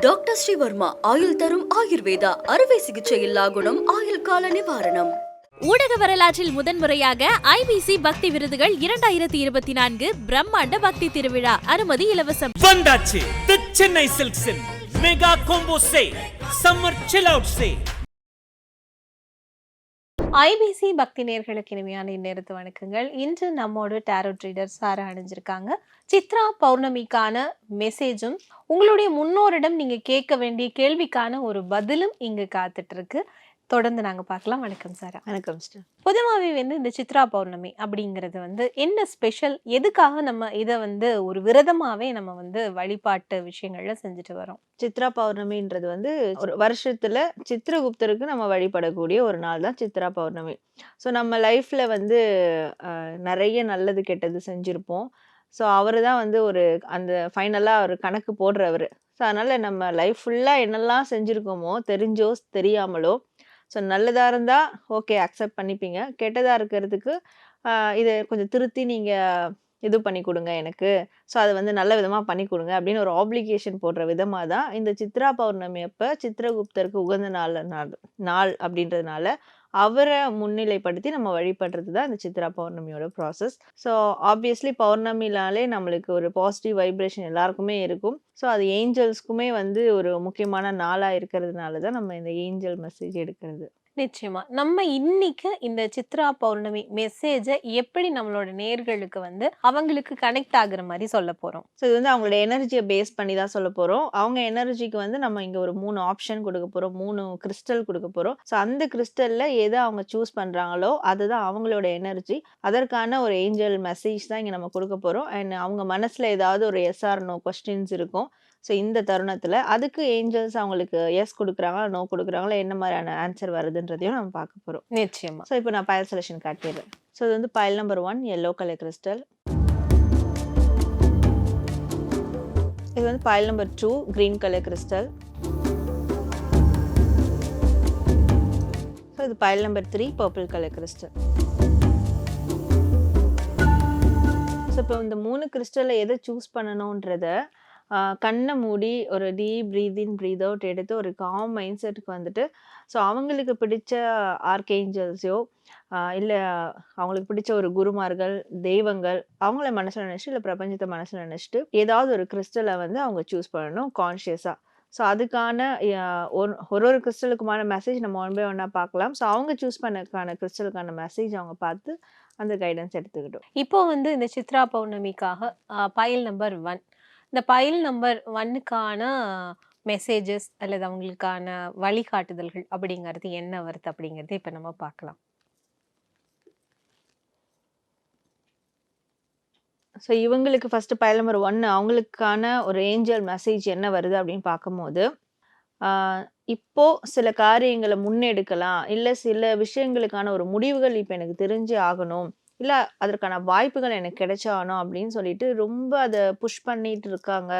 Doctor Sreevarma ஆயுள் தரும் ஆயுர்வேதா அறுவை சிகிச்சையில்லா குணம் ஆயுள் கால நிவாரணம். ஊடக வரலாற்றில் முதன்முறையாக ஐபிசி பக்தி விருதுகள் இரண்டாயிரத்தி இருபத்தி நான்கு பிரம்மாண்ட பக்தி திருவிழா அனுமதி இலவசம். வந்தாச்சு. The Chennai சில்க்ஸின் mega combo say summer chill out say IBC Bhakti நேர்களுக்கு இனிமையான இந்நேரத்து வணக்கங்கள். இன்று நம்மோடு டேரோ ட்ரீடர் சாரா அணிஞ்சிருக்காங்க. சித்ரா பௌர்ணமிக்கான மெசேஜும் உங்களுடைய முன்னோரிடம் நீங்க கேட்க வேண்டிய கேள்விக்கான ஒரு பதிலும் இங்கு காத்துட்டு இருக்கு. தொடர்ந்து நாங்க பார்க்கலாம். வணக்கம் சாரா. வணக்கம் சிஸ்டர். பொதுவாகவே வந்து இந்த சித்ரா பௌர்ணமி அப்படிங்கிறது வந்து என்ன ஸ்பெஷல்? எதுக்காக நம்ம இதை வந்து ஒரு விரதமாவே நம்ம வந்து வழிபாட்டு விஷயங்கள்ல செஞ்சுட்டு வரோம்? சித்ரா பௌர்ணமின்றது வந்து ஒரு வருஷத்துல சித்திரகுப்தருக்கு நம்ம வழிபடக்கூடிய ஒரு நாள் தான் சித்ரா பௌர்ணமி. ஸோ நம்ம லைஃப்ல வந்து நிறைய நல்லது கெட்டது செஞ்சிருப்போம். ஸோ அவர் தான் வந்து ஒரு அந்த ஃபைனலாக ஒரு கணக்கு போடுறவர். ஸோ அதனால நம்ம லைஃப் ஃபுல்லாக என்னெல்லாம் செஞ்சுருக்கோமோ தெரிஞ்சோ தெரியாமலோ ஸோ நல்லதாக இருந்தால் ஓகே அக்செப்ட் பண்ணிப்பீங்க. கெட்டதாக இருக்கிறதுக்கு இதை கொஞ்சம் திருத்தி நீங்கள் இது பண்ணி கொடுங்க எனக்கு. ஸோ அதை வந்து நல்ல விதமாக பண்ணி கொடுங்க அப்படின்னு ஒரு ஆப்ளிகேஷன் போடுற விதமாக தான் இந்த சித்ரா பௌர்ணமி அப்போ சித்திரகுப்தருக்கு உகந்த நாள் நாள் நாள் அப்படின்றதுனால அவரை முன்னிலைப்படுத்தி நம்ம வழிபடுறது தான் இந்த சித்ரா பௌர்ணமியோட ப்ராசஸ் ஸோ ஆப்வியஸ்லி பௌர்ணமினாலே நம்மளுக்கு ஒரு பாசிட்டிவ் வைப்ரேஷன் எல்லாருக்குமே இருக்கும். ஸோ அது ஏஞ்சல்ஸ்க்குமே வந்து ஒரு முக்கியமான நாளாக இருக்கிறதுனால தான் நம்ம இந்த ஏஞ்சல் மெசேஜ் எடுக்கிறது. நிச்சயமா. நம்ம இன்னைக்கு இந்த சித்ரா பௌர்ணமி மெசேஜை எப்படி நம்மளோட நேர்களுக்கு வந்து அவங்களுக்கு கனெக்ட் ஆகுற மாதிரி சொல்ல போறோம்? ஸோ இது வந்து அவங்களோட எனர்ஜியை பேஸ் பண்ணி தான் சொல்ல போகிறோம் அவங்க எனர்ஜிக்கு வந்து நம்ம இங்கே ஒரு மூணு ஆப்ஷன் கொடுக்க போகிறோம் மூணு கிறிஸ்டல் கொடுக்க போகிறோம் ஸோ அந்த கிறிஸ்டல்ல எதை அவங்க சூஸ் பண்ணுறாங்களோ அதுதான் அவங்களோட எனர்ஜி அதற்கான ஒரு ஏஞ்சல் மெசேஜ் தான் இங்கே நம்ம கொடுக்க போகிறோம் அண்ட் அவங்க மனசில் ஏதாவது ஒரு எஸ்ஆர்னோ கொஸ்டின்ஸ் இருக்கும். ஸோ இந்த தருணத்தில் அதுக்கு ஏஞ்சல்ஸ் அவங்களுக்கு எஸ் கொடுக்குறாங்களா நோ கொடுக்குறாங்களா என்ன மாதிரியான ஆன்சர் வருதுன்றதையும் நம்ம பார்க்க போகிறோம் நிச்சயமா. ஸோ இப்போ நான் பயல் செலெக்ஷன் காட்டிடுறேன். ஸோ இது வந்து file number one yellow colour crystal இது வந்து file number two green colour crystal so இது file number three purple colour crystal so இப்போ இந்த மூணு கிறிஸ்டலில் எதை சூஸ் பண்ணணுன்றத கண்ணை மூடி ஒரு deep breath in breath out எடுத்து ஒரு காம் மைண்ட் செட்டுக்கு வந்துட்டு ஸோ அவங்களுக்கு பிடிச்ச ஆர்கேஞ்சல்ஸையோ இல்லை அவங்களுக்கு பிடிச்ச ஒரு குருமார்கள் தெய்வங்கள் அவங்கள மனசில் நினச்சிட்டு இல்லை பிரபஞ்சத்தை மனசில் நினச்சிட்டு ஏதாவது ஒரு கிறிஸ்டலை வந்து அவங்க சூஸ் பண்ணணும் கான்ஷியஸாக ஸோ அதுக்கான ஒரு ஒரு ஒரு கிறிஸ்டலுக்குமான மெசேஜ் நம்ம ஒன் பை ஒன்னாக பார்க்கலாம். ஸோ அவங்க சூஸ் பண்ணக்கான கிறிஸ்டலுக்கான மெசேஜ் அவங்க பார்த்து அந்த கைடன்ஸ் எடுத்துக்கிட்டோம். இப்போ வந்து இந்த சித்ரா பௌர்ணமிக்காக பைல் நம்பர் ஒன் இந்த பைல் நம்பர் ஒன்னுக்கான மெசேஜஸ் அல்லது அவங்களுக்கான வழிகாட்டுதல்கள் அப்படிங்கிறது என்ன வருது அப்படிங்கிறது இப்போ நம்ம பார்க்கலாம். ஸோ இவங்களுக்கு ஃபஸ்ட்டு பயல் நம்பர் ஒன்று அவங்களுக்கான ஒரு ஏஞ்சல் மெசேஜ் என்ன வருது அப்படின்னு பார்க்கும்போது இப்போ சில காரியங்களை முன்னெடுக்கலாம் இல்லை சில விஷயங்களுக்கான ஒரு முடிவுகள் இப்போ எனக்கு தெரிஞ்சு ஆகணும் இல்லை அதற்கான வாய்ப்புகள் எனக்கு கிடைச்சாகணும் அப்படின்னு சொல்லிட்டு ரொம்ப அதை புஷ் பண்ணிட்டு இருக்காங்க.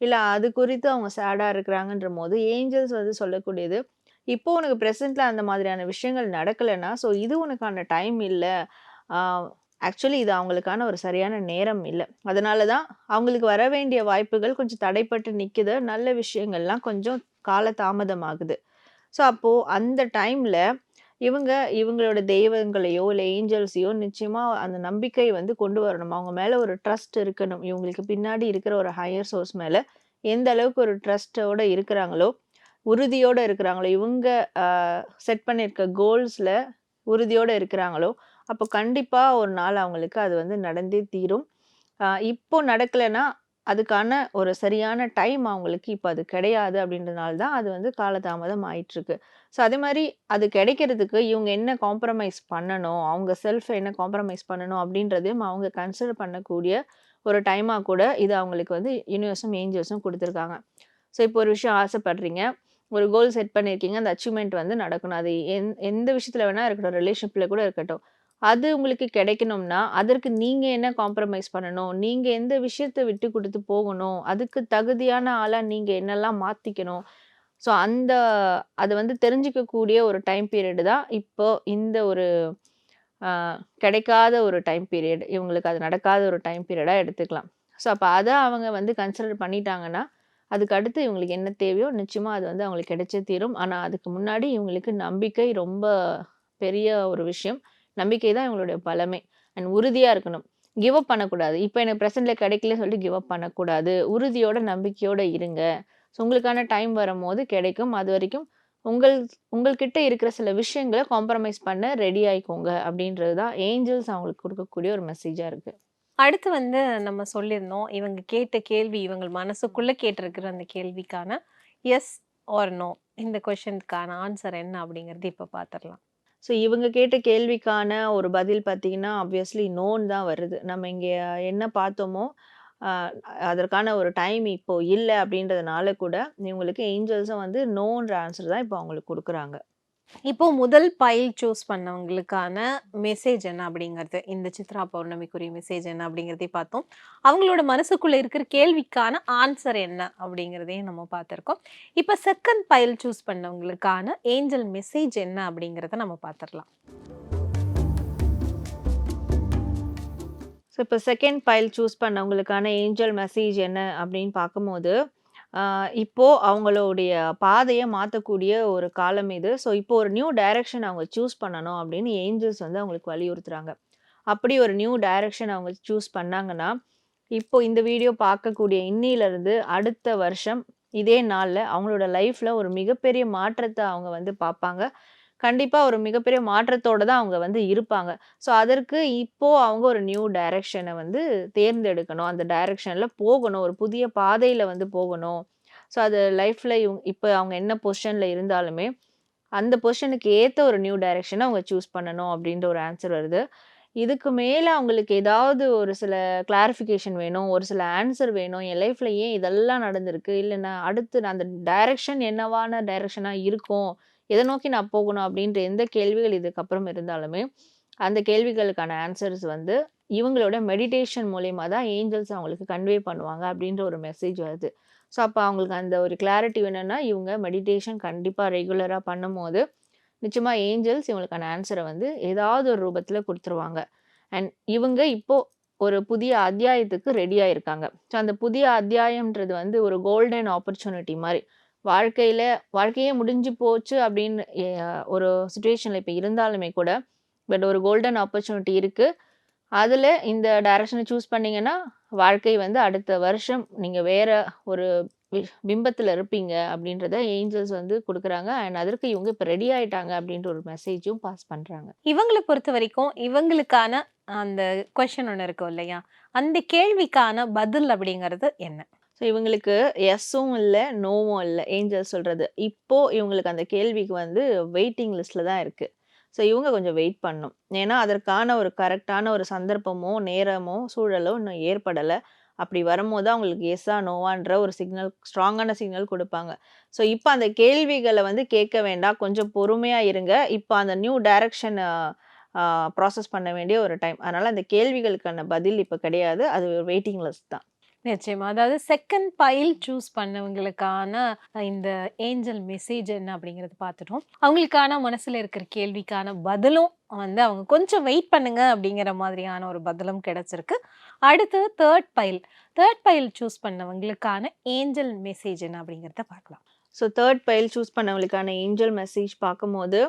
இல்லை அது குறித்து அவங்க சேடாக இருக்கிறாங்கன்ற போது ஏஞ்சல்ஸ் வந்து சொல்லக்கூடியது இப்போ உனக்கு ப்ரெசென்ட்டில் அந்த மாதிரியான விஷயங்கள் நடக்கலைன்னா ஸோ இது உனக்கான டைம் இல்லை. ஆக்சுவலி இது அவங்களுக்கான ஒரு சரியான நேரம் இல்லை. அதனால தான் அவங்களுக்கு வர வேண்டிய வாய்ப்புகள் கொஞ்சம் தடைப்பட்டு நிற்குது நல்ல விஷயங்கள்லாம் கொஞ்சம் கால தாமதமாகுது ஸோ அப்போது அந்த டைமில் இவங்க இவங்களோட தெய்வங்களையோ இல்லை ஏஞ்சல்ஸையோ நிச்சயமாக அந்த நம்பிக்கை வந்து கொண்டு வரணும். அவங்க மேலே ஒரு ட்ரஸ்ட் இருக்கணும். இவங்களுக்கு பின்னாடி இருக்கிற ஒரு ஹையர் சோர்ஸ் மேலே எந்த அளவுக்கு ஒரு ட்ரஸ்ட்டோட இருக்கிறாங்களோ உறுதியோடு இருக்கிறாங்களோ இவங்க செட் பண்ணியிருக்க கோல்ஸில் உறுதியோடு இருக்கிறாங்களோ அப்போ கண்டிப்பாக ஒரு நாள் அவங்களுக்கு அது வந்து நடந்தே தீரும். இப்போ நடக்கலைன்னா அதுக்கான ஒரு சரியான டைம் அவங்களுக்கு இப்போ அது கிடையாது அப்படின்றனால தான் அது வந்து காலதாமதம் ஆயிட்டுருக்கு. ஸோ அதே மாதிரி அது கிடைக்கிறதுக்கு இவங்க என்ன காம்ப்ரமைஸ் பண்ணணும் அவங்க செல்ஃப் என்ன காம்ப்ரமைஸ் பண்ணணும் அப்படின்றதையும் அவங்க கன்சிடர் பண்ணக்கூடிய ஒரு டைமாக கூட இது அவங்களுக்கு வந்து யூனிவர்ஸும் ஏஞ்சல்ஸும் கொடுத்துருக்காங்க. ஸோ இப்போ ஒரு விஷயம் ஆசைப்படுறீங்க ஒரு கோல் செட் பண்ணியிருக்கீங்க அந்த அச்சீவ்மெண்ட் வந்து நடக்கணும். அது எந் எந்த விஷயத்தில் வேணால் இருக்கட்டும் ரிலேஷன்ஷிப்பில் கூட இருக்கட்டும். அது உங்களுக்கு கிடைக்கணும்னா அதற்கு நீங்கள் என்ன காம்ப்ரமைஸ் பண்ணணும்? நீங்கள் எந்த விஷயத்தை விட்டு கொடுத்து போகணும்? அதுக்கு தகுதியான ஆளாக நீங்கள் என்னெல்லாம் மாற்றிக்கணும் ஸோ அந்த அதை வந்து தெரிஞ்சுக்கக்கூடிய ஒரு டைம் பீரியட் தான் இப்போ இந்த ஒரு கிடைக்காத ஒரு டைம் பீரியட் இவங்களுக்கு அது நடக்காத ஒரு டைம் பீரியடாக எடுத்துக்கலாம். ஸோ அப்போ அதை அவங்க வந்து கன்சிடர் பண்ணிட்டாங்கன்னா அதுக்கு அடுத்து இவங்களுக்கு என்ன தேவையோ நிச்சயமாக அது வந்து அவங்களுக்கு கிடைச்சே தீரும். ஆனால் அதுக்கு முன்னாடி இவங்களுக்கு நம்பிக்கை ரொம்ப பெரிய ஒரு விஷயம். நம்பிக்கை தான் இவங்களுடைய பலமே அண்ட் உறுதியாக இருக்கணும். கிவ் அப் பண்ணக்கூடாது. இப்போ எனக்கு ப்ரெசென்ட்டில் கிடைக்கல சொல்லிட்டு கிவ் அப் பண்ணக்கூடாது. உறுதியோட நம்பிக்கையோட இருங்க. ஸோ உங்களுக்கான டைம் வரும்போது கிடைக்கும். அது வரைக்கும் உங்கள் உங்கள்கிட்ட இருக்கிற சில விஷயங்களை காம்ப்ரமைஸ் பண்ண ரெடி ஆயிக்கோங்க. அப்படின்றது தான் ஏஞ்சல்ஸ் அவங்களுக்கு கொடுக்கக்கூடிய ஒரு மெசேஜாக இருக்குது அடுத்து வந்து நம்ம சொல்லியிருந்தோம். இவங்க கேட்ட கேள்வி இவங்க மனசுக்குள்ளே கேட்டிருக்கிற அந்த கேள்விக்கான எஸ் ஆர் நோ இந்த கொஷனுக்கான ஆன்சர் என்ன அப்படிங்கிறது இப்போ பார்த்துடலாம் ஸோ இவங்க கேட்ட கேள்விக்கான ஒரு பதில் பார்த்தீங்கன்னா ஆப்வியஸ்லி நோன் தான் வருது. நம்ம இங்கே என்ன பார்த்தோமோ அதற்கான ஒரு டைம் இப்போ இல்லை அப்படின்றதுனால கூட இவங்களுக்கு ஏஞ்சல்ஸும் வந்து நோன்ற ஆன்சர் தான் இப்போ அவங்களுக்கு கொடுக்குறாங்க. இப்போ முதல் பைல் சூஸ் பண்ணவங்களுக்கான மெசேஜ் என்ன அப்படிங்கிறது இந்த சித்ரா பௌர்ணமிக்குரிய மெசேஜ் என்ன அப்படிங்கிறதையும் பார்த்தோம். அவங்களோட மனசுக்குள்ள இருக்கிற கேள்விக்கான ஆன்சர் என்ன அப்படிங்கிறதையும் நம்ம பார்த்துருக்கோம். இப்போ செகண்ட் பைல் சூஸ் பண்ணவங்களுக்கான ஏஞ்சல் மெசேஜ் என்ன அப்படிங்கிறத நம்ம பார்த்துடலாம். ஸோ இப்போ செகண்ட் பைல் சூஸ் பண்ணவங்களுக்கான ஏஞ்சல் மெசேஜ் என்ன அப்படின்னு பார்க்கும்போது ஆஹ் இப்போ அவங்களுடைய பாதையை மாற்றக்கூடிய ஒரு காலம் இது. ஸோ இப்போ ஒரு நியூ டைரக்ஷன் அவங்க சூஸ் பண்ணணும் அப்படின்னு ஏஞ்சல்ஸ் வந்து அவங்களுக்கு வலியுறுத்துறாங்க. அப்படி ஒரு நியூ டைரக்ஷன் அவங்க சூஸ் பண்ணாங்கன்னா இப்போ இந்த வீடியோ பார்க்கக்கூடிய இன்னிலிருந்து அடுத்த வருஷம் இதே நாளில் அவங்களோட லைஃப்பில் ஒரு மிகப்பெரிய மாற்றத்தை அவங்க வந்து பார்ப்பாங்க கண்டிப்பாக ஒரு மிகப்பெரிய மாற்றத்தோட தான் அவங்க வந்து இருப்பாங்க. ஸோ அதற்கு இப்போது அவங்க ஒரு நியூ டைரக்ஷனை வந்து தேர்ந்தெடுக்கணும். அந்த டைரக்ஷனில் போகணும். ஒரு புதிய பாதையில் வந்து போகணும். ஸோ அது லைஃப்பில் இவங்க இப்போ அவங்க என்ன பொசிஷனில் இருந்தாலுமே அந்த பொசிஷனுக்கு ஏற்ற ஒரு நியூ டைரக்ஷனை அவங்க சூஸ் பண்ணணும் அப்படின்ற ஒரு ஆன்சர் வருது. இதுக்கு மேலே அவங்களுக்கு ஏதாவது ஒரு சில கிளாரிஃபிகேஷன் வேணும் ஒரு சில ஆன்சர் வேணும். என் லைஃப்பில் ஏன் இதெல்லாம் நடந்திருக்கு? இல்லைன்னா அடுத்து நான் அந்த டைரக்ஷன் என்னவான டைரக்ஷனாக இருக்கும்? எதை நோக்கி நான் போகணும் அப்படின்ற எந்த கேள்விகள் இதுக்கப்புறம் இருந்தாலுமே அந்த கேள்விகளுக்கான ஆன்சர்ஸ் வந்து இவங்களோட மெடிடேஷன் மூலயமா தான் ஏஞ்சல்ஸ் அவங்களுக்கு கன்வே பண்ணுவாங்க அப்படின்ற ஒரு மெசேஜ் வருது. ஸோ அப்போ அவங்களுக்கு அந்த ஒரு கிளாரிட்டி வேணும்னா இவங்க மெடிடேஷன் கண்டிப்பாக ரெகுலராக பண்ணும்போது நிச்சயமாக ஏஞ்சல்ஸ் இவங்களுக்கான ஆன்சரை வந்து ஏதாவது ஒரு ரூபத்தில் கொடுத்துருவாங்க. அண்ட் இவங்க இப்போது ஒரு புதிய அத்தியாயத்துக்கு ரெடியாக இருக்காங்க ஸோ அந்த புதிய அத்தியாயம்ன்றது வந்து ஒரு கோல்டன் ஆப்பர்ச்சுனிட்டி மாதிரி. வாழ்க்கையில் வாழ்க்கையே முடிஞ்சு போச்சு அப்படின்னு ஒரு சுச்சுவேஷனில் இப்போ இருந்தாலுமே கூட பட் ஒரு கோல்டன் ஆப்பர்ச்சுனிட்டி இருக்குது அதில் இந்த டைரக்ஷனை சூஸ் பண்ணிங்கன்னா வாழ்க்கை வந்து அடுத்த வருஷம் நீங்கள் வேறு ஒரு பிம்பத்தில் இருப்பீங்க அப்படின்றத ஏஞ்சல்ஸ் வந்து கொடுக்குறாங்க. அண்ட் அதற்கு இவங்க இப்போ ரெடி ஆயிட்டாங்க அப்படின்ற ஒரு மெசேஜும் பாஸ் பண்ணுறாங்க இவங்களை பொறுத்த வரைக்கும் இவங்களுக்கான அந்த கொஷின் ஒன்று இருக்கும் இல்லையா? அந்த கேள்விக்கான பதில் அப்படிங்கிறது என்ன? ஸோ இவங்களுக்கு எஸ்ஸும் இல்லை நோவும் இல்லை. ஏஞ்சல் சொல்கிறது இப்போது இவங்களுக்கு அந்த கேள்விக்கு வந்து வெயிட்டிங் லிஸ்ட்டில் தான் இருக்குது ஸோ இவங்க கொஞ்சம் வெயிட் பண்ணும். ஏன்னா அதற்கான ஒரு கரெக்டான ஒரு சந்தர்ப்பமோ நேரமோ சூழலோ இன்னும் ஏற்படலை. அப்படி வரும்போது தான் அவங்களுக்கு எஸ்ஸா நோவான்ற ஒரு சிக்னல் ஸ்ட்ராங்கான சிக்னல் கொடுப்பாங்க. ஸோ இப்போ அந்த கேள்விகளை வந்து கேட்க வேண்டாம். கொஞ்சம் பொறுமையாக இருங்க. இப்போ அந்த நியூ டைரக்ஷன் ப்ராசஸ் பண்ண வேண்டிய ஒரு டைம் அதனால் அந்த கேள்விகளுக்கான பதில் இப்போ கிடையாது. அது ஒரு வெயிட்டிங் லிஸ்ட் தான். நிச்சயமா. அதாவது செகண்ட் பைல் சூஸ் பண்ணவங்களுக்கான இந்த ஏஞ்சல் மெசேஜ் என்ன அப்படிங்கறது பார்த்துட்டோம். அவங்களுக்கான மனசுல இருக்கிற கேள்விக்கான பதிலும் வந்து அவங்க கொஞ்சம் வெயிட் பண்ணுங்க அப்படிங்கிற மாதிரியான ஒரு பதிலும் கிடைச்சிருக்கு. அடுத்து third file third file choose பண்ணவங்களுக்கான angel message என்ன அப்படிங்கிறத பார்க்கலாம். ஸோ தேர்ட் பைல் சூஸ் பண்ணவங்களுக்கான ஏஞ்சல் மெசேஜ் பார்க்கும்போது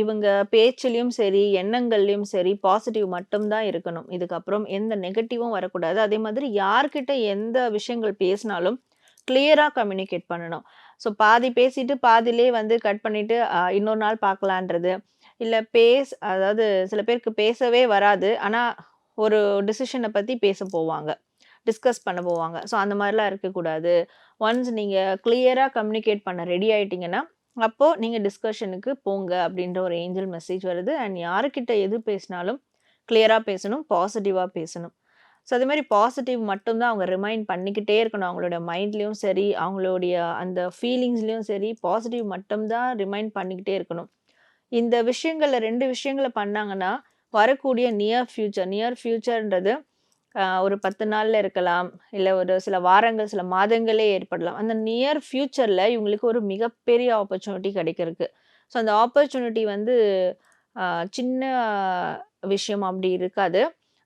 இவங்க பேச்சுலேயும் சரி எண்ணங்கள்லையும் சரி பாசிட்டிவ் மட்டும்தான் இருக்கணும். இதுக்கப்புறம் எந்த நெகட்டிவும் வரக்கூடாது. அதே மாதிரி யார்கிட்ட எந்த விஷயங்கள் பேசினாலும் கிளியராக கம்யூனிகேட் பண்ணணும். ஸோ பாதி பேசிட்டு பாதியிலே வந்து கட் பண்ணிட்டு இன்னொரு நாள் பார்க்கலான்றது. இல்லை பேஸ் அதாவது சில பேருக்கு பேசவே வராது. ஆனால் ஒரு டிசிஷனை பற்றி பேச போவாங்க. டிஸ்கஸ் பண்ண போவாங்க. ஸோ அந்த மாதிரிலாம் இருக்கக்கூடாது. ஒன்ஸ் நீங்கள் கிளியராக கம்யூனிகேட் பண்ண ரெடி ஆயிட்டீங்கன்னா அப்போது நீங்கள் டிஸ்கஷனுக்கு போங்க அப்படின்ற ஒரு ஏஞ்சல் மெசேஜ் வருது. அண்ட் யாருக்கிட்ட எது பேசினாலும் கிளியராக பேசணும் பாசிட்டிவாக பேசணும். ஸோ அதே மாதிரி பாசிட்டிவ் மட்டும்தான் அவங்க ரிமைண்ட் பண்ணிக்கிட்டே இருக்கணும். அவங்களோட மைண்ட்லேயும் சரி அவங்களுடைய அந்த ஃபீலிங்ஸ்லேயும் சரி பாசிட்டிவ் மட்டும்தான் ரிமைண்ட் பண்ணிக்கிட்டே இருக்கணும். இந்த விஷயங்களில் ரெண்டு விஷயங்களை பண்ணாங்கன்னா வரக்கூடிய நியர் ஃப்யூச்சர் நியர் ஃப்யூச்சர்ன்றது ஒரு பத்து நாளில் இருக்கலாம். இல்லை ஒரு சில வாரங்கள் சில மாதங்களே ஏற்படலாம். அந்த நியர் ஃப்யூச்சரில் இவங்களுக்கு ஒரு மிகப்பெரிய ஆப்பர்ச்சுனிட்டி கிடைக்கிறதுக்கு. ஸோ அந்த ஆப்பர்ச்சுனிட்டி வந்து சின்ன விஷயம் அப்படி இருக்காது.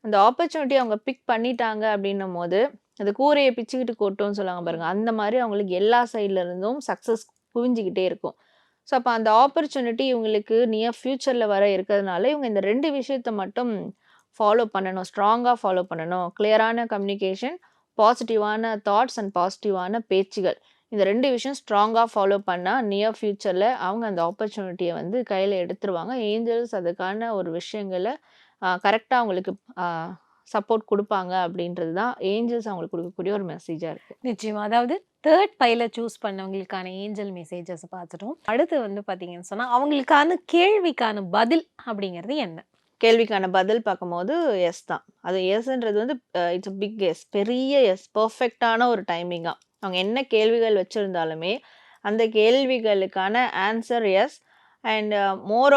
அந்த ஆப்பர்ச்சுனிட்டி அவங்க பிக் பண்ணிட்டாங்க அப்படின்னும் போது அந்த கூரையை பிச்சுக்கிட்டு கொட்டும்னு சொல்லுவாங்க பாருங்கள் அந்த மாதிரி அவங்களுக்கு எல்லா சைட்ல இருந்தும் சக்ஸஸ் குவிஞ்சிக்கிட்டே இருக்கும். ஸோ அப்போ அந்த ஆப்பர்ச்சுனிட்டி இவங்களுக்கு நியர் ஃப்யூச்சரில் வர இருக்கிறதுனால இவங்க இந்த ரெண்டு விஷயத்த மட்டும் ஃபாலோ பண்ணணும் ஸ்ட்ராங்காக ஃபாலோ பண்ணணும். கிளியரான கம்யூனிகேஷன் பாசிட்டிவான தாட்ஸ் அண்ட் பாசிட்டிவான பேச்சுகள். இந்த ரெண்டு விஷயம் ஸ்ட்ராங்காக ஃபாலோ பண்ணால் நியர் ஃப்யூச்சரில் அவங்க அந்த ஆப்பர்ச்சுனிட்டியை வந்து கையில் எடுத்துருவாங்க. ஏஞ்சல்ஸ் அதுக்கான ஒரு விஷயங்களை கரெக்டாக அவங்களுக்கு சப்போர்ட் கொடுப்பாங்க அப்படின்றது தான் ஏஞ்சல்ஸ் அவங்களுக்கு கொடுக்கக்கூடிய ஒரு மெசேஜாக இருக்குது நிச்சயமாக அதாவது தேர்ட் பைல சூஸ் பண்ணவங்களுக்கான ஏஞ்சல் மெசேஜஸ் பார்த்துட்டோம். அடுத்து வந்து பார்த்தீங்கன்னு சொன்னால் அவங்களுக்கான கேள்விக்கான பதில் அப்படிங்கிறது என்ன? கேள்விக்கான பதில் பார்க்கும்போது எஸ் தான். அது எஸ்ன்றது வந்து இட்ஸ் பிக் எஸ் பெரிய எஸ் பர்ஃபெக்டான ஒரு டைமிங்காக அவங்க என்ன கேள்விகள் வச்சுருந்தாலுமே அந்த கேள்விகளுக்கான ஆன்சர் எஸ் அண்ட்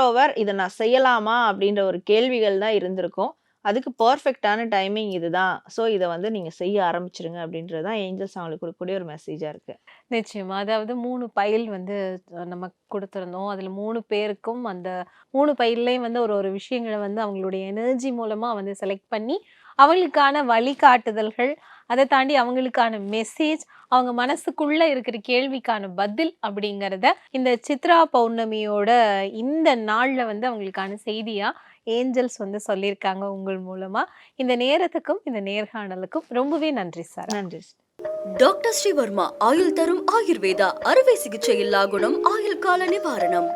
ஓவர் இதை நான் செய்யலாமா அப்படின்ற ஒரு கேள்விகள் தான் இருந்திருக்கும். அதுக்கு பர்ஃபெக்டான டைமிங் இதுதான் ஸோ இதை வந்து நீங்கள் செய்ய ஆரம்பிச்சிருங்க அப்படின்றது தான் ஏஞ்சல்ஸ் அவங்களுக்கு கொடுக்கக்கூடிய ஒரு மெசேஜாக இருக்குது நிச்சயமா. அதாவது மூணு பைல் வந்து நம்ம கொடுத்துருந்தோம். அதில் மூணு பேருக்கும் அந்த மூணு பைல்லையும் வந்து ஒரு ஒரு விஷயங்களை வந்து அவங்களுடைய எனர்ஜி மூலமா வந்து செலக்ட் பண்ணி அவங்களுக்கான வழிகாட்டுதல்கள் அதை தாண்டி அவங்களுக்கான மெசேஜ் அவங்க மனசுக்குள்ள இருக்கிற கேள்விக்கான பதில் அப்படிங்கிறத இந்த சித்ரா பௌர்ணமியோட இந்த நாள்ல வந்து அவங்களுக்கான செய்தியா ஏஞ்சல்ஸ் வந்து சொல்லியிருக்காங்க உங்கள் மூலமா. இந்த நேரத்துக்கும் இந்த நேர்காணலுக்கும் ரொம்பவே நன்றி சார். நன்றி டாக்டர் ஸ்ரீவர்மா ஆயுள் தரும் ஆயுர்வேதா அறுவை சிகிச்சை இல்லா குணம் ஆயுள் கால நிவாரணம்.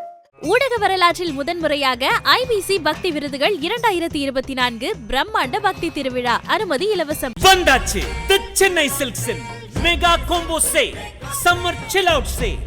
ஊடக வரலாற்றில் முதன்முறையாக ஐபிசி பக்தி விருதுகள் இரண்டாயிரத்தி இருபத்தி நான்கு பிரம்மாண்ட பக்தி திருவிழா அனுமதி இலவசம். வந்தாச்சு. The Chennai சில்க்ஸின். Mega combo say summer chill out say